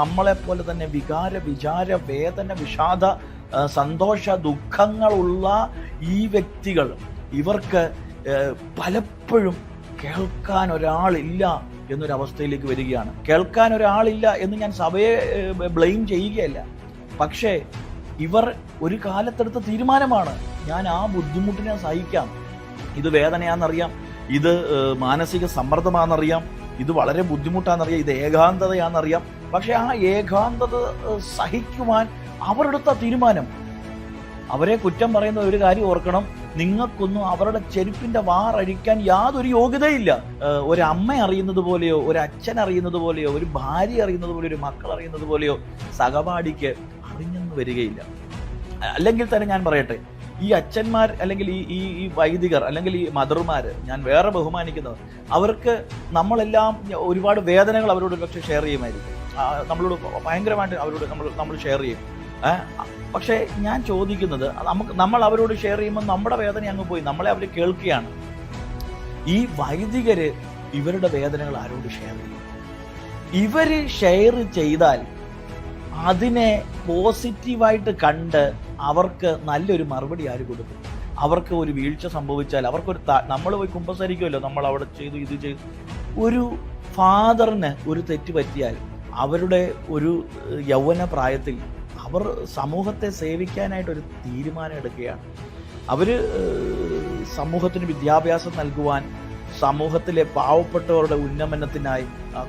നമ്മളെപ്പോലെ തന്നെ വികാര വിചാര വേദന വിഷാദ സന്തോഷ ദുഃഖങ്ങളുള്ള ഈ വ്യക്തികൾ ഇവർക്ക് പലപ്പോഴും കേൾക്കാൻ ഒരാളില്ല എന്നൊരവസ്ഥയിലേക്ക് വരികയാണ്. കേൾക്കാൻ ഒരാളില്ല എന്ന് ഞാൻ സഭയെ ബ്ലെയിം ചെയ്യുകയല്ല. പക്ഷേ ഇവർ ഒരു കാലത്തെടുത്ത തീരുമാനമാണ്. ഞാൻ ആ ബുദ്ധിമുട്ടിനെ സഹിക്കാം. ഇത് വേദനയാണെന്നറിയാം. ഇത് മാനസിക സമ്മർദ്ദമാണെന്നറിയാം. ഇത് വളരെ ബുദ്ധിമുട്ടാണെന്നറിയാം ഇത് ഏകാന്തതയാണെന്നറിയാം. പക്ഷെ ആ ഏകാന്തത സഹിക്കുവാൻ അവരെടുത്ത തീരുമാനം. അവരെ കുറ്റം പറയുന്ന ഒരു കാര്യം ഓർക്കണം. നിങ്ങൾക്കൊന്നും അവരുടെ ചെരുപ്പിന്റെ വാറഴിക്കാൻ യാതൊരു യോഗ്യതയില്ല. ഒരു അമ്മ അറിയുന്നത് പോലെയോ ഒരു അച്ഛൻ അറിയുന്നത് പോലെയോ ഒരു ഭാര്യ അറിയുന്നത് പോലെയോ ഒരു മക്കൾ അറിയുന്നത് പോലെയോ സഹപാഠിക്ക് അറിഞ്ഞെന്ന് വരികയില്ല. അല്ലെങ്കിൽ തന്നെ ഞാൻ പറയട്ടെ ഈ അച്ഛന്മാർ അല്ലെങ്കിൽ ഈ ഈ ഈ വൈദികർ അല്ലെങ്കിൽ ഈ മദർമാർ ഞാൻ വേറെ ബഹുമാനിക്കുന്നത് അവർക്ക് നമ്മളെല്ലാം ഒരുപാട് വേദനകൾ അവരോട് ഒരുപക്ഷെ ഷെയർ ചെയ്യുമായിരിക്കും. നമ്മളോട് ഭയങ്കരമായിട്ട് അവരോട് നമ്മൾ നമ്മൾ ഷെയർ ചെയ്യും. പക്ഷേ ഞാൻ ചോദിക്കുന്നത് നമുക്ക് നമ്മൾ അവരോട് ഷെയർ ചെയ്യുമ്പോൾ നമ്മുടെ വേദന അങ്ങ് പോയി നമ്മളെ അവർ കേൾക്കുകയാണ്. ഈ വൈദികര് ഇവരുടെ വേദനകൾ ആരോട് ഷെയർ ചെയ്യും? ഇവർ ഷെയർ ചെയ്താൽ അതിനെ പോസിറ്റീവായിട്ട് കണ്ട് അവർക്ക് നല്ലൊരു മറുപടി ആര് കൊടുക്കും? അവർക്ക് ഒരു വീഴ്ച സംഭവിച്ചാൽ അവർക്കൊരു നമ്മൾ പോയി കുമ്പസരിക്കുമല്ലോ നമ്മൾ അവിടെ ചെയ്തു ഇത് ചെയ്തു. ഒരു ഫാദറിന് ഒരു തെറ്റ് പറ്റിയാൽ അവരുടെ ഒരു യൗവന പ്രായത്തിൽ അവർ സമൂഹത്തെ സേവിക്കാനായിട്ട് ഒരു തീരുമാനം എടുക്കുകയാണ്. അവർ സമൂഹത്തിന് വിദ്യാഭ്യാസം നൽകുവാൻ സമൂഹത്തിലെ പാവപ്പെട്ടവരുടെ ഉന്നമനത്തിനായി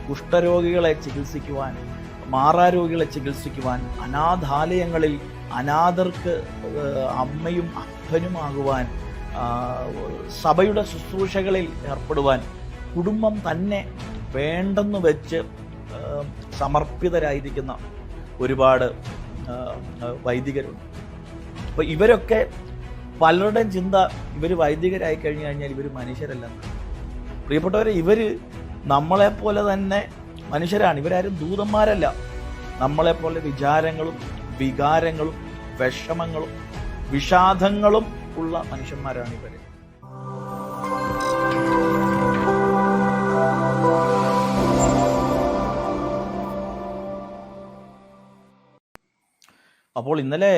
കുഷ്ഠരോഗികളെ ചികിത്സിക്കുവാൻ മാറാരോഗികളെ ചികിത്സിക്കുവാൻ അനാഥാലയങ്ങളിൽ അനാഥർക്ക് അമ്മയും അപ്പനുമാകുവാൻ സഭയുടെ ശുശ്രൂഷകളിൽ ഏർപ്പെടുവാൻ കുടുംബം തന്നെ വേണ്ടെന്ന് വെച്ച് സമർപ്പിതരായിരിക്കുന്ന ഒരുപാട് വൈദികരുണ്ട്. അപ്പോൾ ഇവരൊക്കെ പലരുടെയും ചിന്ത ഇവർ വൈദികരായി കഴിഞ്ഞു കഴിഞ്ഞാൽ ഇവർ മനുഷ്യരല്ലെന്ന്. പ്രിയപ്പെട്ടവരെ ഇവർ നമ്മളെപ്പോലെ തന്നെ മനുഷ്യരാണ്. ഇവരാരും ദൂതന്മാരല്ല. നമ്മളെപ്പോലെ വിചാരങ്ങളും വികാരങ്ങളും വിഷമങ്ങളും വിഷാദങ്ങളും ഉള്ള മനുഷ്യന്മാരാണ് ഇവർ. അപ്പോൾ ഇന്നലെ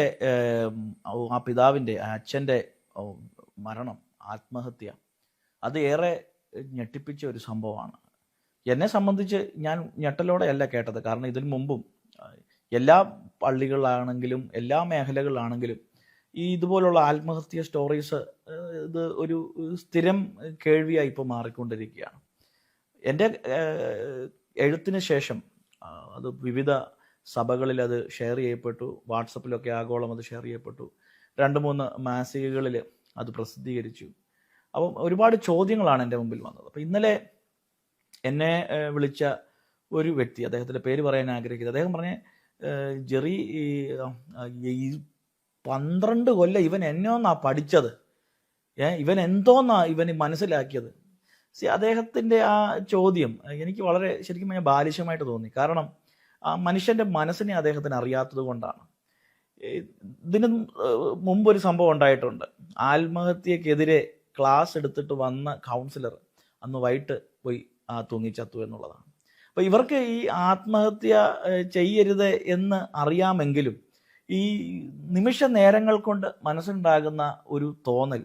ആ പിതാവിന്റെ അച്ഛന്റെ മരണം ആത്മഹത്യ അത് ഏറെ ഞെട്ടിപ്പിച്ച ഒരു സംഭവമാണ്. എന്നെ സംബന്ധിച്ച് ഞാൻ ഞെട്ടലോടെയല്ല കേട്ടത്. കാരണം ഇതിനു മുമ്പും എല്ലാ പള്ളികളിലാണെങ്കിലും എല്ലാ മേഖലകളാണെങ്കിലും ഈ ഇതുപോലുള്ള ആത്മഹത്യ സ്റ്റോറീസ് ഇത് ഒരു സ്ഥിരം കേൾവിയായി ഇപ്പോൾ മാറിക്കൊണ്ടിരിക്കുകയാണ്. എന്റെ എഴുത്തിന് ശേഷം അത് വിവിധ സഭകളിൽ അത് ഷെയർ ചെയ്യപ്പെട്ടു വാട്സപ്പിലൊക്കെ ആഗോളം അത് ഷെയർ ചെയ്യപ്പെട്ടു. രണ്ട് മൂന്ന് മാസികകളിൽ അത് പ്രസിദ്ധീകരിച്ചു. അപ്പം ഒരുപാട് ചോദ്യങ്ങളാണ് എന്റെ മുമ്പിൽ വന്നത്. അപ്പം ഇന്നലെ എന്നെ വിളിച്ച ഒരു വ്യക്തി അദ്ദേഹത്തിന്റെ പേര് പറയാൻ ആഗ്രഹിക്കുന്നത്. അദ്ദേഹം പറഞ്ഞ ജെറി ഈ, പന്ത്രണ്ട് കൊല്ലം ഇവൻ എന്നോന്നാ പഠിച്ചത്. ഏ ഇവൻ എന്തോന്നാ ഇവന് മനസ്സിലാക്കിയത്? സി അദ്ദേഹത്തിന്റെ ആ ചോദ്യം എനിക്ക് വളരെ ശരിക്കും പറഞ്ഞാൽ ബാലിശമായിട്ട് തോന്നി. കാരണം ആ മനുഷ്യന്റെ മനസ്സിനെ അദ്ദേഹത്തിന് അറിയാത്തത് കൊണ്ടാണ്. ഇതിന് മുമ്പ് ഒരു സംഭവം ഉണ്ടായിട്ടുണ്ട്. ആത്മഹത്യക്കെതിരെ ക്ലാസ് എടുത്തിട്ട് വന്ന കൗൺസിലർ അന്ന് വൈകിട്ട് പോയി ആ തൂങ്ങിച്ചത്തു എന്നുള്ളതാണ്. അപ്പൊ ഇവർക്ക് ഈ ആത്മഹത്യ ചെയ്യരുത് എന്ന് അറിയാമെങ്കിലും ഈ നിമിഷ നേരങ്ങൾ കൊണ്ട് മനസ്സുണ്ടാകുന്ന ഒരു തോന്നൽ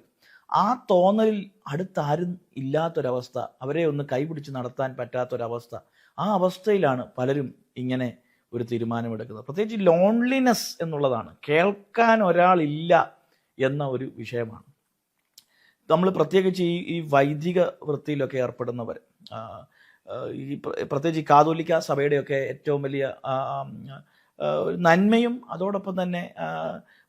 ആ തോന്നലിൽ അടുത്താരും ഇല്ലാത്തൊരവസ്ഥ അവരെ ഒന്ന് കൈപിടിച്ച് നടത്താൻ പറ്റാത്തൊരവസ്ഥ ആ അവസ്ഥയിലാണ് പലരും ഇങ്ങനെ ഒരു തീരുമാനമെടുക്കുന്നത്. പ്രത്യേകിച്ച് ലോൺലിനെസ് എന്നുള്ളതാണ് കേൾക്കാൻ ഒരാളില്ല എന്ന ഒരു വിഷയമാണ്. നമ്മൾ പ്രത്യേകിച്ച് ഈ ഈ വൈദിക വൃത്തിയിലൊക്കെ ഏർപ്പെടുന്നവർ ഈ പ്ര- പ്രത്യേകിച്ച് കാതോലിക്ക സഭയുടെയൊക്കെ ഏറ്റവും വലിയ നന്മയും അതോടൊപ്പം തന്നെ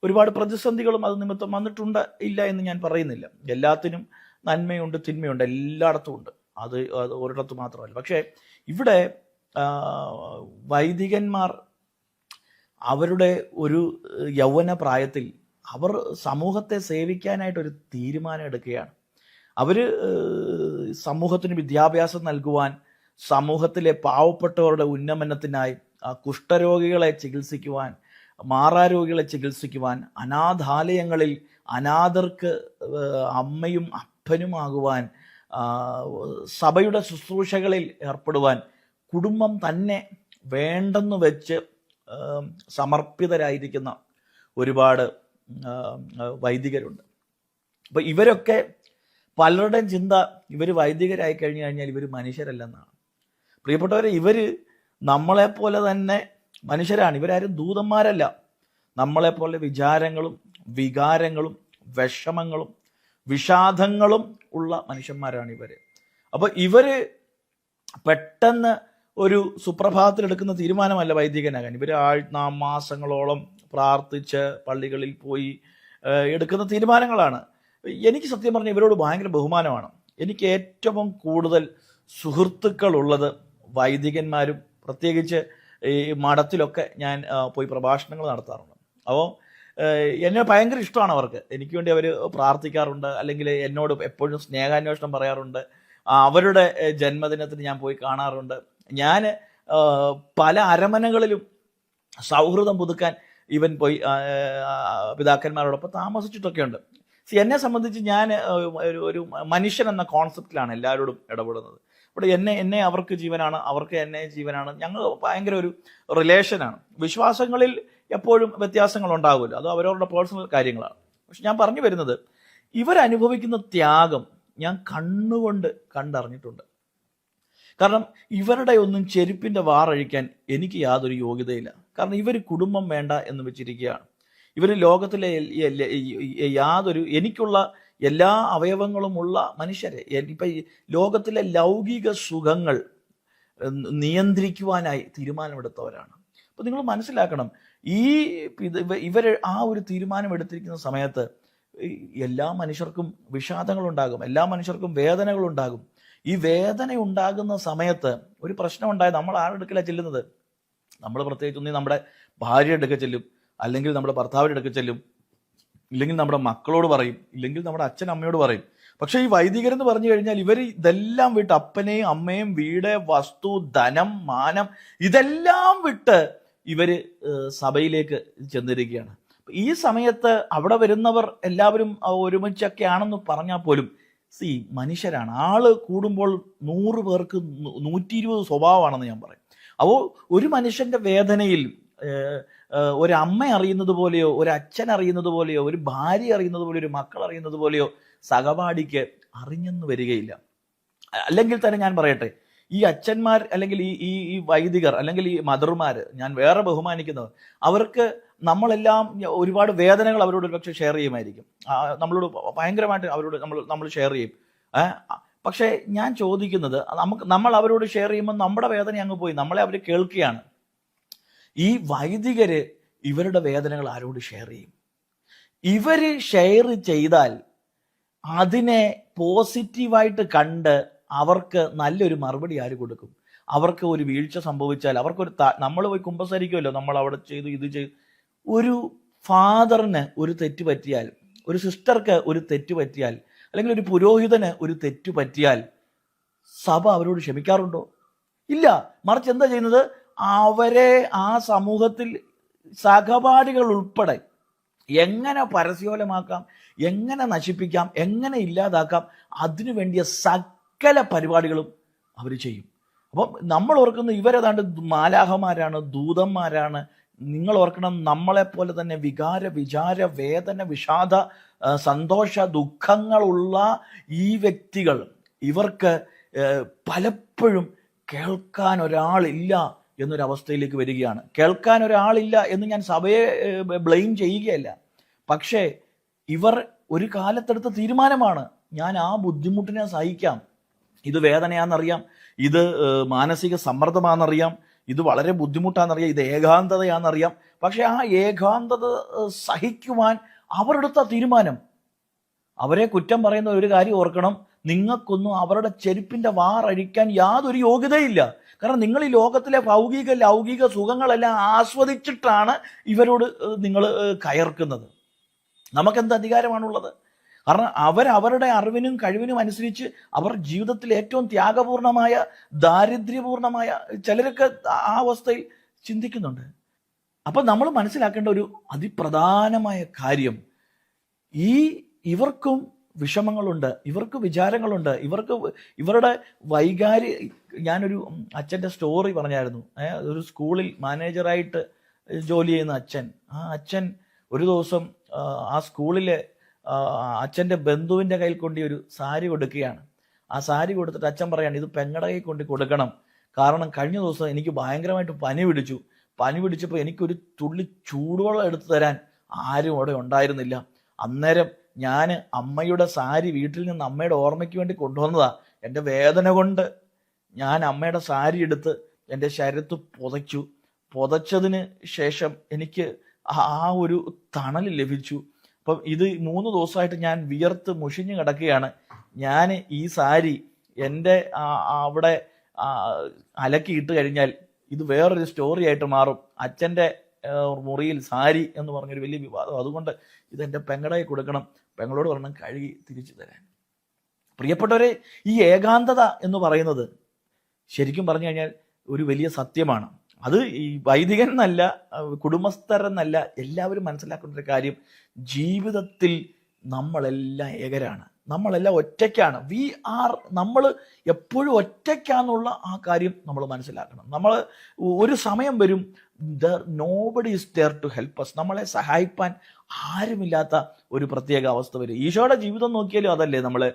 ഒരുപാട് പ്രതിസന്ധികളും അത് നിമിത്തം വന്നിട്ടുണ്ട് ഇല്ല എന്ന് ഞാൻ പറയുന്നില്ല. എല്ലാത്തിനും നന്മയുണ്ട് തിന്മയുണ്ട് എല്ലായിടത്തും ഉണ്ട്. അത് അത് ഒരിടത്ത് മാത്രമല്ല. പക്ഷേ ഇവിടെ വൈദികന്മാർ അവരുടെ ഒരു യൗവന പ്രായത്തിൽ അവർ സമൂഹത്തെ സേവിക്കാനായിട്ട് ഒരു തീരുമാനം എടുക്കുകയാണ്. അവർ സമൂഹത്തിന് വിദ്യാഭ്യാസം നൽകുവാൻ സമൂഹത്തിലെ പാവപ്പെട്ടവരുടെ ഉന്നമനത്തിനായി കുഷ്ഠരോഗികളെ ചികിത്സിക്കുവാൻ മാറാരോഗികളെ ചികിത്സിക്കുവാൻ അനാഥാലയങ്ങളിൽ അനാഥർക്ക് അമ്മയും അപ്പനുമാകുവാൻ സഭയുടെ ശുശ്രൂഷകളിൽ ഏർപ്പെടുവാൻ കുടുംബം തന്നെ വേണ്ടെന്ന് വെച്ച് സമർപ്പിതരായിരിക്കുന്ന ഒരുപാട് വൈദികരുണ്ട്. അപ്പം ഇവരൊക്കെ പലരുടെയും ചിന്ത ഇവർ വൈദികരായി കഴിഞ്ഞു കഴിഞ്ഞാൽ ഇവർ മനുഷ്യരല്ലെന്നാണ്. പ്രിയപ്പെട്ടവരെ ഇവർ നമ്മളെപ്പോലെ തന്നെ മനുഷ്യരാണ്. ഇവരാരും ദൂതന്മാരല്ല. നമ്മളെപ്പോലെ വിചാരങ്ങളും വികാരങ്ങളും വിഷമങ്ങളും വിഷാദങ്ങളും ഉള്ള മനുഷ്യന്മാരാണ് ഇവർ അപ്പോൾ ഇവർ പെട്ടെന്ന് ഒരു സുപ്രഭാതത്തിൽ എടുക്കുന്ന തീരുമാനമല്ല വൈദികനാകാൻ. ഇവർ ആഴ് മാസങ്ങളോളം പ്രാർത്ഥിച്ച് പള്ളികളിൽ പോയി എടുക്കുന്ന തീരുമാനങ്ങളാണ്. എനിക്ക് സത്യം പറഞ്ഞാൽ ഇവരോട് ഭയങ്കര ബഹുമാനമാണ്. എനിക്ക് ഏറ്റവും കൂടുതൽ സുഹൃത്തുക്കളുള്ളത് വൈദികന്മാരും പ്രത്യേകിച്ച് ഈ മഠത്തിലൊക്കെ ഞാൻ പോയി പ്രഭാഷണങ്ങൾ നടത്താറുണ്ട്. അപ്പോൾ എന്നെ ഭയങ്കര ഇഷ്ടമാണ് അവർക്ക്. എനിക്ക് വേണ്ടി അവർ പ്രാർത്ഥിക്കാറുണ്ട് അല്ലെങ്കിൽ എന്നോട് എപ്പോഴും സ്നേഹാന്വേഷണം പറയാറുണ്ട്. അവരുടെ ജന്മദിനത്തിന് ഞാൻ പോയി കാണാറുണ്ട്. ഞാൻ പല അരമനകളിലും സൗഹൃദം പുതുക്കാൻ ഇവൻ പോയി പിതാക്കന്മാരോടൊപ്പം താമസിച്ചിട്ടൊക്കെ ഉണ്ട് സി എന്നെ സംബന്ധിച്ച് ഞാൻ ഒരു ഒരു മനുഷ്യൻ എന്ന കോൺസെപ്റ്റിലാണ് എല്ലാവരോടും ഇടപെടുന്നത്. അപ്പോൾ എന്നെ എന്നെ അവർക്ക് ജീവനാണ് അവർക്ക് എന്നെ ജീവനാണ്. ഞങ്ങൾ ഭയങ്കര ഒരു റിലേഷനാണ് വിശ്വാസങ്ങളിൽ എപ്പോഴും വ്യത്യാസങ്ങൾ ഉണ്ടാകുമല്ലോ അത് അവരവരുടെ പേഴ്സണൽ കാര്യങ്ങളാണ്. പക്ഷെ ഞാൻ പറഞ്ഞു വരുന്നത് ഇവരനുഭവിക്കുന്ന ത്യാഗം ഞാൻ കണ്ണുകൊണ്ട് കണ്ടറിഞ്ഞിട്ടുണ്ട്. കാരണം ഇവരുടെ ഒന്നും ചെരുപ്പിന്റെ വാറഴിക്കാൻ എനിക്ക് യാതൊരു യോഗ്യതയില്ല. കാരണം ഇവർ കുടുംബം വേണ്ട എന്ന് വെച്ചിരിക്കുകയാണ്. ഇവർ ലോകത്തിലെ യാതൊരു എനിക്കുള്ള എല്ലാ അവയവങ്ങളുമുള്ള മനുഷ്യരെ. ഇപ്പം ലോകത്തിലെ ലൗകിക സുഖങ്ങൾ നിയന്ത്രിക്കുവാനായി തീരുമാനമെടുത്തവരാണ്. അപ്പൊ നിങ്ങൾ മനസ്സിലാക്കണം ഈ ഇവർ ആ ഒരു തീരുമാനം എടുത്തിരിക്കുന്ന സമയത്ത് എല്ലാ മനുഷ്യർക്കും വിഷാദങ്ങളുണ്ടാകും എല്ലാ മനുഷ്യർക്കും വേദനകളുണ്ടാകും. ഈ വേദന ഉണ്ടാകുന്ന സമയത്ത് ഒരു പ്രശ്നം ഉണ്ടായത് നമ്മൾ ആരുടെ അടുക്കല ചെല്ലുന്നത്? നമ്മൾ പ്രത്യേകിച്ച് ഒന്നീ നമ്മുടെ ഭാര്യയുടെ അടുക്ക ചെല്ലും അല്ലെങ്കിൽ നമ്മുടെ ഭർത്താവിന്റെ അടുക്ക ചെല്ലും. ഇല്ലെങ്കിൽ നമ്മുടെ മക്കളോട് പറയും ഇല്ലെങ്കിൽ നമ്മുടെ അച്ഛൻ അമ്മയോട് പറയും. പക്ഷേ ഈ വൈദികരെന്ന് പറഞ്ഞു കഴിഞ്ഞാൽ ഇവർ ഇതെല്ലാം വിട്ട് അപ്പനെയും അമ്മയും വീട് വസ്തു ധനം മാനം ഇതെല്ലാം വിട്ട് ഇവർ സഭയിലേക്ക് ചെന്നിരിക്കുകയാണ്. ഈ സമയത്ത് അവിടെ വരുന്നവർ എല്ലാവരും ഒരുമിച്ചൊക്കെ ആണെന്ന് പറഞ്ഞാൽ പോലും സി മനുഷ്യരാണ്. ആൾ കൂടുമ്പോൾ നൂറ് പേർക്ക് നൂറ്റി ഇരുപത് സ്വഭാവമാണെന്ന് ഞാൻ പറയും. അപ്പോൾ ഒരു മനുഷ്യന്റെ വേദനയിൽ ഒരു അമ്മ അറിയുന്നത് പോലെയോ ഒരു അച്ഛൻ അറിയുന്നത് പോലെയോ ഒരു ഭാര്യ അറിയുന്നത് പോലെയോ ഒരു മക്കൾ അറിയുന്നത് പോലെയോ സഹപാഠിക്ക് അറിഞ്ഞെന്ന് വരികയില്ല. അല്ലെങ്കിൽ തന്നെ ഞാൻ പറയട്ടെ ഈ അച്ഛന്മാർ അല്ലെങ്കിൽ ഈ ഈ ഈ വൈദികർ അല്ലെങ്കിൽ ഈ മദർമാർ ഞാൻ വേറെ ബഹുമാനിക്കുന്നത് അവർക്ക് നമ്മളെല്ലാം ഒരുപാട് വേദനകൾ അവരോട് ഒരുപക്ഷെ ഷെയർ ചെയ്യുമായിരിക്കും. നമ്മളോട് ഭയങ്കരമായിട്ട് അവരോട് നമ്മൾ നമ്മൾ ഷെയർ ചെയ്യും. പക്ഷേ ഞാൻ ചോദിക്കുന്നത് നമുക്ക് നമ്മൾ അവരോട് ഷെയർ ചെയ്യുമ്പോൾ നമ്മുടെ വേദന അങ്ങ് പോയി നമ്മളെ അവർ കേൾക്കുകയാണ്. ഈ വൈദികര് ഇവരുടെ വേദനകൾ ആരോട് ഷെയർ ചെയ്യും? ഇവർ ഷെയർ ചെയ്താൽ അതിനെ പോസിറ്റീവായിട്ട് കണ്ട് അവർക്ക് നല്ലൊരു മറുപടി ആര് കൊടുക്കും? അവർക്ക് ഒരു വീഴ്ച സംഭവിച്ചാൽ അവർക്കൊരു നമ്മൾ പോയി കുമ്പസരിക്കുമല്ലോ നമ്മൾ അവിടെ ചെയ്തു ഇത് ചെയ്തു. ഒരു ഫാദറിന് ഒരു തെറ്റ് പറ്റിയാൽ ഒരു സിസ്റ്റർക്ക് ഒരു തെറ്റ് പറ്റിയാൽ അല്ലെങ്കിൽ ഒരു പുരോഹിതന് ഒരു തെറ്റ് പറ്റിയാൽ സഭ അവരോട് ക്ഷമിക്കാറുണ്ടോ? ഇല്ല. മറിച്ച് എന്താ ചെയ്യുന്നത്? അവരെ ആ സമൂഹത്തിൽ സഹപാഠികൾ ഉൾപ്പെടെ എങ്ങനെ പരസ്യോലമാക്കാം എങ്ങനെ നശിപ്പിക്കാം എങ്ങനെ ഇല്ലാതാക്കാം അതിനു വേണ്ടിയ സകല പരിപാടികളും അവർ ചെയ്യും. അപ്പം നമ്മൾ ഓർക്കുന്ന ഇവരേതാണ്ട് മാലാഹമാരാണ് ദൂതന്മാരാണ്. നിങ്ങൾ ഓർക്കണം നമ്മളെപ്പോലെ തന്നെ വികാര വിചാര വേദന വിഷാദ സന്തോഷ ദുഃഖങ്ങളുള്ള ഈ വ്യക്തികൾ ഇവർക്ക് പലപ്പോഴും കേൾക്കാൻ ഒരാളില്ല എന്നൊരവസ്ഥയിലേക്ക് വരികയാണ്. കേൾക്കാൻ ഒരാളില്ല എന്ന് ഞാൻ സഭയെ ബ്ലെയിം ചെയ്യുകയല്ല. പക്ഷേ ഇവർ ഒരു കാലത്തെടുത്ത തീരുമാനമാണ്. ഞാൻ ആ ബുദ്ധിമുട്ടിനെ സഹിക്കാം. ഇത് വേദനയാണെന്നറിയാം. ഇത് മാനസിക സമ്മർദ്ദമാണെന്നറിയാം. ഇത് വളരെ ബുദ്ധിമുട്ടാണെന്നറിയാം. ഇത് ഏകാന്തതയാണെന്നറിയാം. പക്ഷെ ആ ഏകാന്തത സഹിക്കുവാൻ അവരെടുത്ത തീരുമാനം. അവരെ കുറ്റം പറയുന്ന ഒരു കാര്യം ഓർക്കണം. നിങ്ങൾക്കൊന്നും അവരുടെ ചെരുപ്പിന്റെ വാറഴിക്കാൻ യാതൊരു യോഗ്യതയില്ല. കാരണം നിങ്ങൾ ഈ ലോകത്തിലെ ഭൗതിക ലൗകിക സുഖങ്ങളെല്ലാം ആസ്വദിച്ചിട്ടാണ് ഇവരോട് നിങ്ങൾ കയർക്കുന്നത്. നമുക്കെന്ത് അധികാരമാണുള്ളത്? കാരണം അവർ അവരുടെ അറിവിനും കഴിവിനും അനുസരിച്ച് അവർ ജീവിതത്തിൽ ഏറ്റവും ത്യാഗപൂർണമായ ദാരിദ്ര്യപൂർണമായ ചിലരൊക്കെ ആ അവസ്ഥയിൽ ചിന്തിക്കുന്നുണ്ട്. അപ്പം നമ്മൾ മനസ്സിലാക്കേണ്ട ഒരു അതിപ്രധാനമായ കാര്യം ഈ ഇവർക്കും വിഷമങ്ങളുണ്ട് ഇവർക്ക് വിചാരങ്ങളുണ്ട് ഇവർക്ക് ഇവരുടെ വൈകാരി ഞാനൊരു അച്ഛന്റെ സ്റ്റോറി പറഞ്ഞായിരുന്നു. ഒരു സ്കൂളിൽ മാനേജറായിട്ട് ജോലി ചെയ്യുന്ന അച്ഛൻ. ആ അച്ഛൻ ഒരു ദിവസം ആ, സ്കൂളിലെ അച്ഛന്റെ ബന്ധുവിന്റെ കയ്യിൽ കൊണ്ട് ഒരു സാരി കൊടുക്കുകയാണ്. ആ സാരി കൊടുത്തിട്ട് അച്ഛൻ പറയാണ് ഇത് പെങ്ങടെ കൈ കൊണ്ട് കൊടുക്കണം. കാരണം കഴിഞ്ഞ ദിവസം എനിക്ക് ഭയങ്കരമായിട്ട് പനി പിടിച്ചു. പനി പിടിച്ചപ്പോൾ എനിക്കൊരു തുള്ളി ചൂടുവെള്ളം എടുത്തു തരാൻ ആരും അവിടെ ഉണ്ടായിരുന്നില്ല. അന്നേരം ഞാൻ അമ്മയുടെ സാരി വീട്ടിൽ നിന്ന് അമ്മയുടെ ഓർമ്മയ്ക്ക് വേണ്ടി കൊണ്ടുവന്നതാ. എന്റെ വേദന കൊണ്ട് ഞാൻ അമ്മയുടെ സാരി എടുത്ത് എന്റെ ശരീരത്ത് പുതച്ചു. പുതച്ചതിന് ശേഷം എനിക്ക് ആ ഒരു തണൽ ലഭിച്ചു. അപ്പം ഇത് മൂന്ന് ദിവസമായിട്ട് ഞാൻ വിയർത്ത് മുഷിഞ്ഞു കിടക്കുകയാണ്. ഞാൻ ഈ സാരി എന്റെ അവിടെ അലക്കിയിട്ട് കഴിഞ്ഞാൽ ഇത് വേറൊരു സ്റ്റോറി ആയിട്ട് മാറും. അച്ഛന്റെ മുറിയിൽ സാരി എന്ന് പറഞ്ഞൊരു വലിയ വിവാദം. അതുകൊണ്ട് ഇത് എന്റെ പെങ്ങടയെ കൊടുക്കണം. പെങ്ങളോട് പറഞ്ഞു കഴുകി തിരിച്ചു തരാൻ. പ്രിയപ്പെട്ടവരെ ഈ ഏകാന്തത എന്ന് പറയുന്നത് ശരിക്കും പറഞ്ഞു കഴിഞ്ഞാൽ ഒരു വലിയ സത്യമാണ്. അത് ഈ വൈദികൻ എന്നല്ല കുടുംബസ്ഥരെന്നല്ല എല്ലാവരും മനസ്സിലാക്കുന്ന ഒരു കാര്യം ജീവിതത്തിൽ നമ്മളെല്ലാം ഏകരാണ്. നമ്മളെല്ലാം ഒറ്റയ്ക്കാണ്. വി ആർ നമ്മൾ എപ്പോഴും ഒറ്റയ്ക്കാന്നുള്ള ആ കാര്യം നമ്മൾ മനസ്സിലാക്കണം. നമ്മൾ ഒരു സമയം വരും there nobody is there to help us നമ്മളെ സഹായിപ്പാൻ ആരുമില്ലാത്ത ഒരു പ്രത്യേക അവസ്ഥ വരും. ഈശോയുടെ ജീവിതം നോക്കിയാലും അതല്ലേ നമ്മൾ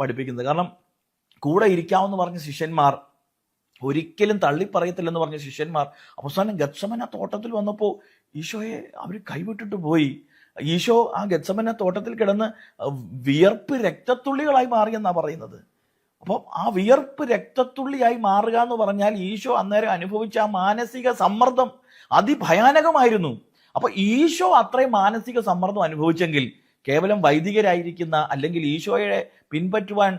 പഠിപ്പിക്കുന്നത്. കാരണം കൂടെ ഇരിക്കാമെന്ന് പറഞ്ഞ ശിഷ്യന്മാർ ഒരിക്കലും തള്ളിപ്പറയത്തില്ലെന്ന് പറഞ്ഞ ശിഷ്യന്മാർ അവസാനം ഗത്സമന തോട്ടത്തിൽ വന്നപ്പോൾ ഈശോയെ അവർ കൈവിട്ടിട്ട് പോയി. ഈശോ ആ ഗത്സമന തോട്ടത്തിൽ കിടന്ന് വിയർപ്പ് രക്തത്തുള്ളികളായി മാറിയെന്നാ പറയുന്നത്. അപ്പം ആ വിയർപ്പ് രക്തത്തുള്ളിയായി മാറുക എന്ന് പറഞ്ഞാൽ ഈശോ അന്നേരം അനുഭവിച്ച ആ മാനസിക സമ്മർദ്ദം അതിഭയാനകമായിരുന്നു. അപ്പൊ ഈശോ അത്രയും മാനസിക സമ്മർദ്ദം അനുഭവിച്ചെങ്കിൽ കേവലം വൈദികരായിരിക്കുന്ന അല്ലെങ്കിൽ ഈശോയെ പിൻപറ്റുവാൻ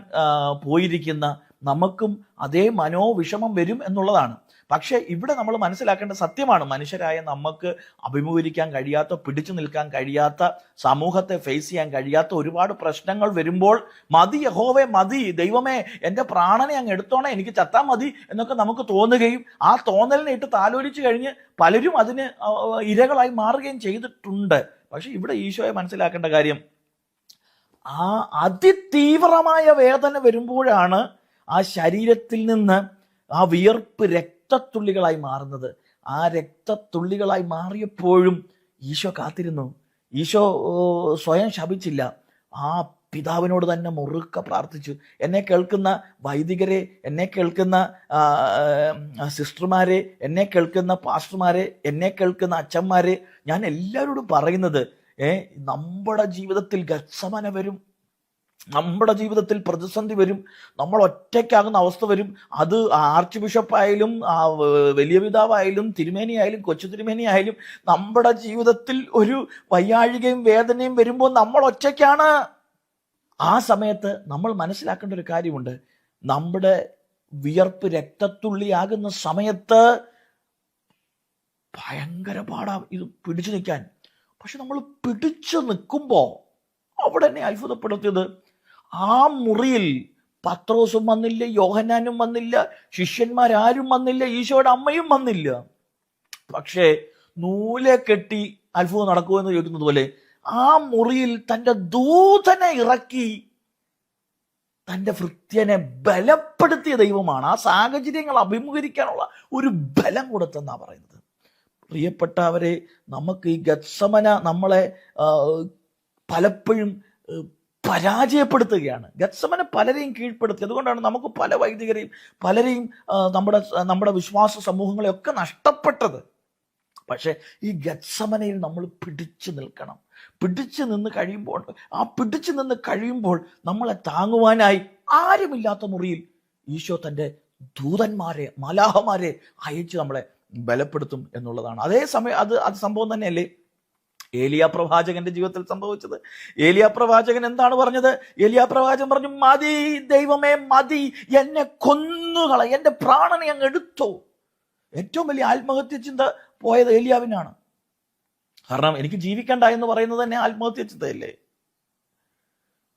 പോയിരിക്കുന്ന നമുക്കും അതേ മനോവിഷമം വരും എന്നുള്ളതാണ്. പക്ഷേ ഇവിടെ നമ്മൾ മനസ്സിലാക്കേണ്ട സത്യമാണ് മനുഷ്യരായ നമുക്ക് അഭിമുഖീകരിക്കാൻ കഴിയാത്ത പിടിച്ചു നിൽക്കാൻ കഴിയാത്ത സമൂഹത്തെ ഫേസ് ചെയ്യാൻ കഴിയാത്ത ഒരുപാട് പ്രശ്നങ്ങൾ വരുമ്പോൾ മതി യഹോവേ മതി ദൈവമേ എന്റെ പ്രാണനെ അങ്ങ് എടുത്തോണേ എനിക്ക് ചത്താൽ മതി എന്നൊക്കെ നമുക്ക് തോന്നുകയും ആ തോന്നലിനെ ഇട്ട് താലോലിച്ചു കഴിഞ്ഞ് പലരും അതിന് ഇരകളായി മാറുകയും ചെയ്തിട്ടുണ്ട്. പക്ഷെ ഇവിടെ ഈശോയെ മനസ്സിലാക്കേണ്ട കാര്യം ആ അതിതീവ്രമായ വേദന വരുമ്പോഴാണ് ആ ശരീരത്തിൽ നിന്ന് ആ വിയർപ്പ് രക്തത്തുള്ളികളായി മാറുന്നത്. ആ രക്തത്തുള്ളികളായി മാറിയപ്പോഴും ഈശോ കാത്തിരുന്നു. ഈശോ സ്വയം ശപിച്ചില്ല. ആ പിതാവിനോട് തന്നെ മുറുക്ക പ്രാർത്ഥിച്ചു. എന്നെ കേൾക്കുന്ന വൈദികരെ എന്നെ കേൾക്കുന്ന സിസ്റ്റർമാരെ എന്നെ കേൾക്കുന്ന പാസ്റ്റർമാരെ എന്നെ കേൾക്കുന്ന അച്ഛന്മാരെ ഞാൻ എല്ലാവരോടും പറയുന്നത് നമ്മുടെ ജീവിതത്തിൽ ഗത്സമന വരും നമ്മുടെ ജീവിതത്തിൽ പ്രതിസന്ധി വരും നമ്മൾ ഒറ്റയ്ക്കാകുന്ന അവസ്ഥ വരും. അത് ആർച്ച് ബിഷപ്പായാലും വലിയ പിതാവായാലും തിരുമേനിയായാലും കൊച്ചു തിരുമേനിയായാലും നമ്മുടെ ജീവിതത്തിൽ ഒരു വയ്യാഴികയും വേദനയും വരുമ്പോൾ നമ്മൾ ഒറ്റയ്ക്കാണ്. ആ സമയത്ത് നമ്മൾ മനസ്സിലാക്കേണ്ട ഒരു കാര്യമുണ്ട്. നമ്മുടെ വിയർപ്പ് രക്തത്തുള്ളിയാകുന്ന സമയത്ത് ഭയങ്കര പാടാ ഇത് പിടിച്ചു നിൽക്കാൻ. പക്ഷെ നമ്മൾ പിടിച്ചു നിൽക്കുമ്പോൾ അവിടെ എന്നെ അത്ഭുതപ്പെടുത്തിയത്. ആ മുറിയിൽ പത്രോസും വന്നില്ല യോഹനാനും വന്നില്ല ശിഷ്യന്മാരാരും വന്നില്ല ഈശോയുടെ അമ്മയും വന്നില്ല. പക്ഷേ നൂലെ കെട്ടി അത്ഭുതം നടക്കുമെന്ന് ചോദിക്കുന്നത് പോലെ ആ മുറിയിൽ തന്റെ ദൂതനെ ഇറക്കി തന്റെ ഭൃത്യനെ ബലപ്പെടുത്തിയ ദൈവമാണ്. ആ സാഹചര്യങ്ങൾ അഭിമുഖീകരിക്കാനുള്ള ഒരു ബലം കൊടുത്തെന്നാ പറയുന്നത്. പ്രിയപ്പെട്ടവരെ നമുക്ക് ഈ ഗത്സമന നമ്മളെ പലപ്പോഴും പരാജയപ്പെടുത്തുകയാണ്. ഗത്സമനെ പലരെയും കീഴ്പ്പെടുത്തി. അതുകൊണ്ടാണ് നമുക്ക് പല വൈദികരെയും പലരെയും നമ്മുടെ നമ്മുടെ വിശ്വാസ സമൂഹങ്ങളെയൊക്കെ നഷ്ടപ്പെട്ടത്. പക്ഷേ ഈ ഗത്സമനയിൽ നമ്മൾ പിടിച്ചു നിൽക്കണം. പിടിച്ചു നിന്ന് കഴിയുമ്പോൾ ആ പിടിച്ചു നിന്ന് കഴിയുമ്പോൾ നമ്മളെ താങ്ങുവാനായി ആരുമില്ലാത്ത മുറിയിൽ ഈശോ തന്റെ ദൂതന്മാരെ മലാഹമാരെ അയച്ച് നമ്മളെ ബലപ്പെടുത്തും എന്നുള്ളതാണ്. അതേ സമയം അത് അത് സംഭവം തന്നെയല്ലേ? ഏലിയ പ്രവാചകന്റെ ജീവിതത്തിൽ സംഭവിച്ചത്. ഏലിയ പ്രവാചകൻ എന്താണ് പറഞ്ഞത്? ഏലിയ പ്രവാചകൻ പറഞ്ഞു മതി ദൈവമേ മതി. എന്നെ കൊന്നുകള. എന്റെ പ്രാണനെ അങ്ങ് എടുത്തു. ഏറ്റവും വലിയ ആത്മഹത്യ ചിന്ത പോയത് ഏലിയാവിനാണ്. കാരണം എനിക്ക് ജീവിക്കണ്ട എന്ന് പറയുന്നത് തന്നെ ആത്മഹത്യ ചിന്തയല്ലേ?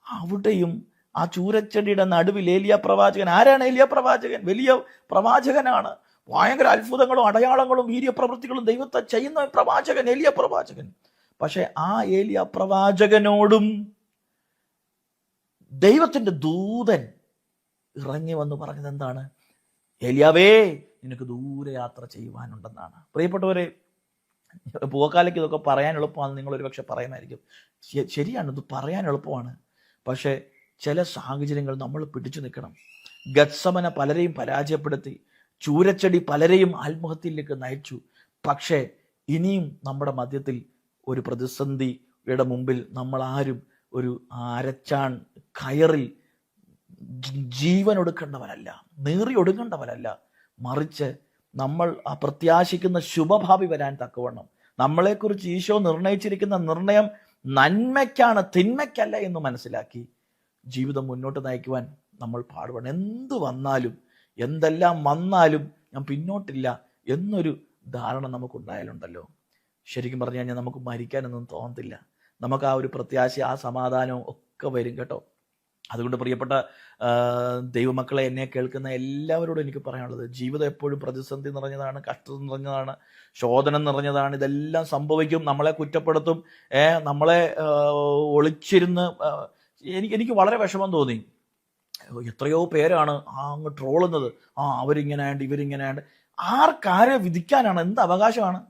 അവിടെയും ആ ചൂരച്ചെടിയുടെ നടുവിൽ ഏലിയ പ്രവാചകൻ ആരാണ് ഏലിയ പ്രവാചകൻ? വലിയ പ്രവാചകനാണ്. ഭയങ്കര അത്ഭുതങ്ങളും അടയാളങ്ങളും വീര്യപ്രവൃത്തികളും ദൈവത്തെ ചെയ്യുന്ന പ്രവാചകൻ ഏലിയ പ്രവാചകൻ. പക്ഷെ ആ ഏലിയ പ്രവാചകനോടും ദൈവത്തിന്റെ ദൂതൻ ഇറങ്ങി വന്ന് പറഞ്ഞത് എന്താണ്? ഏലിയാവേ നിനക്ക് ദൂരെ യാത്ര ചെയ്യുവാനുണ്ടെന്നാണ്. പ്രിയപ്പെട്ടവരെ പൂവക്കാലയ്ക്ക് ഇതൊക്കെ പറയാൻ എളുപ്പമാണ് നിങ്ങൾ ഒരുപക്ഷെ പറയുമായിരിക്കും ശരിയാണ് ഇത് പറയാൻ എളുപ്പമാണ്. പക്ഷേ ചില സാഹചര്യങ്ങൾ നമ്മൾ പിടിച്ചു നിൽക്കണം. ഗത്സമന പലരെയും പരാജയപ്പെടുത്തി ചൂരച്ചെടി പലരെയും ആത്മഹത്യയിലേക്ക് നയിച്ചു. പക്ഷേ ഇനിയും നമ്മുടെ മധ്യത്തിൽ ഒരു പ്രതിസന്ധിയുടെ മുമ്പിൽ നമ്മൾ ആരും ഒരു അരച്ചാൺ കയറിൽ ജീവൻ ഒടുക്കേണ്ടവരല്ല നീറി ഒടുക്കേണ്ടവരല്ല മറിച്ച് നമ്മൾ പ്രത്യാശിക്കുന്ന ശുഭഭാവി വരാൻ തക്കവണ്ണം. നമ്മളെക്കുറിച്ച് ഈശോ നിർണയിച്ചിരിക്കുന്ന നിർണയം നന്മയ്ക്കാണ് തിന്മയ്ക്കല്ല എന്ന് മനസ്സിലാക്കി ജീവിതം മുന്നോട്ട് നയിക്കുവാൻ നമ്മൾ പാടുപെടണം. എന്ത് വന്നാലും എന്തെല്ലാം വന്നാലും ഞാൻ പിന്നോട്ടില്ല എന്നൊരു ധാരണ നമുക്കുണ്ടായാലുണ്ടല്ലോ. ശരിക്കും പറഞ്ഞു കഴിഞ്ഞാൽ നമുക്ക് മരിക്കാനൊന്നും തോന്നത്തില്ല. നമുക്ക് ആ ഒരു പ്രത്യാശ ആ സമാധാനവും ഒക്കെ വരും കേട്ടോ. അതുകൊണ്ട് പ്രിയപ്പെട്ട ദൈവമക്കളെ എന്നെ കേൾക്കുന്ന എല്ലാവരോടും എനിക്ക് പറയാനുള്ളത് ജീവിതം എപ്പോഴും പ്രതിസന്ധി നിറഞ്ഞതാണ് കഷ്ടത നിറഞ്ഞതാണ് ശോധനം നിറഞ്ഞതാണ് ഇതെല്ലാം സംഭവിക്കും നമ്മളെ കുറ്റപ്പെടുത്തും നമ്മളെ ഒളിച്ചിരുന്ന് എനിക്ക് എനിക്ക് വളരെ വിഷമം തോന്നി. എത്രയോ പേരാണ് ആ അങ്ങ് ട്രോളുന്നത്. ആ അവരിങ്ങനെയാണ്ട് ഇവരിങ്ങനെയാണ്ട്. ആർക്കാരെ വിധിക്കാനാണ്? എന്ത് അവകാശമാണ്?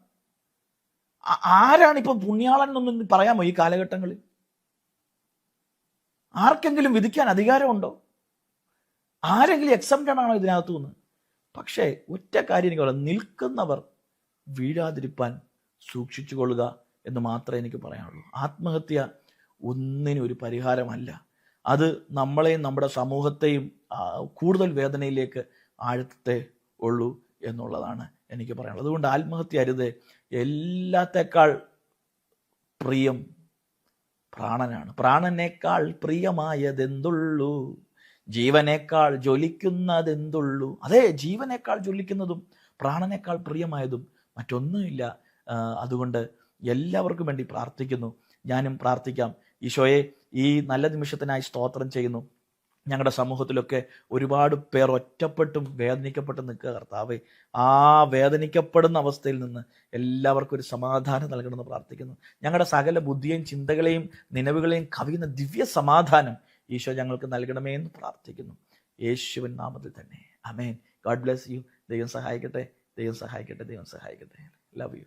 ആരാണ് ഇപ്പം പുണ്യാളൻ എന്നൊന്നും പറയാമോ ഈ കാലഘട്ടങ്ങളിൽ? ആർക്കെങ്കിലും വിധിക്കാൻ അധികാരമുണ്ടോ? ആരെങ്കിലും എക്സംപ്റ്റഡ് ആണോ ഇതിനകത്തു നിന്ന്? പക്ഷേ ഒറ്റ കാര്യം എനിക്ക് പറയാം നിൽക്കുന്നവർ വീഴാതിരിപ്പാൻ സൂക്ഷിച്ചു കൊള്ളുക എന്ന് മാത്രമേ എനിക്ക് പറയാനുള്ളൂ. ആത്മഹത്യ ഒന്നിനും ഒരു പരിഹാരമല്ല. അത് നമ്മളെയും നമ്മുടെ സമൂഹത്തെയും കൂടുതൽ വേദനയിലേക്ക് ആഴത്തേ ഉള്ളൂ എന്നുള്ളതാണ് എനിക്ക് പറയാനുള്ളത്. അതുകൊണ്ട് ആത്മഹത്യ അരുത് എല്ലാത്തേക്കാൾ പ്രിയം പ്രാണനാണ്. പ്രാണനേക്കാൾ പ്രിയമായതെന്തുള്ളൂ? ജീവനേക്കാൾ ജ്വലിക്കുന്നതെന്തുള്ളൂ? അതെ ജീവനേക്കാൾ ജ്വലിക്കുന്നതും പ്രാണനേക്കാൾ പ്രിയമായതും മറ്റൊന്നുമില്ല. അതുകൊണ്ട് എല്ലാവർക്കും വേണ്ടി പ്രാർത്ഥിക്കുന്നു. ഞാനും പ്രാർത്ഥിക്കാം. ഈശോയെ ഈ നല്ല നിമിഷത്തിനായി സ്തോത്രം ചെയ്യുന്നു. ഞങ്ങളുടെ സമൂഹത്തിലൊക്കെ ഒരുപാട് പേർ ഒറ്റപ്പെട്ടും വേദനിക്കപ്പെട്ടും നിൽക്കുക കർത്താവേ. ആ വേദനിക്കപ്പെടുന്ന അവസ്ഥയിൽ നിന്ന് എല്ലാവർക്കും ഒരു സമാധാനം നൽകണമെന്ന് പ്രാർത്ഥിക്കുന്നു. ഞങ്ങളുടെ സകല ബുദ്ധിയെയും ചിന്തകളെയും നിലവുകളെയും കവിയുന്ന ദിവ്യ സമാധാനം ഈശോ ഞങ്ങൾക്ക് നൽകണമേ എന്ന് പ്രാർത്ഥിക്കുന്നു. യേശുവിൻ നാമത്തിൽ തന്നെ. Amen God bless you. ദൈവം സഹായിക്കട്ടെ. ദൈവം സഹായിക്കട്ടെ. ദൈവം സഹായിക്കട്ടെ. Love you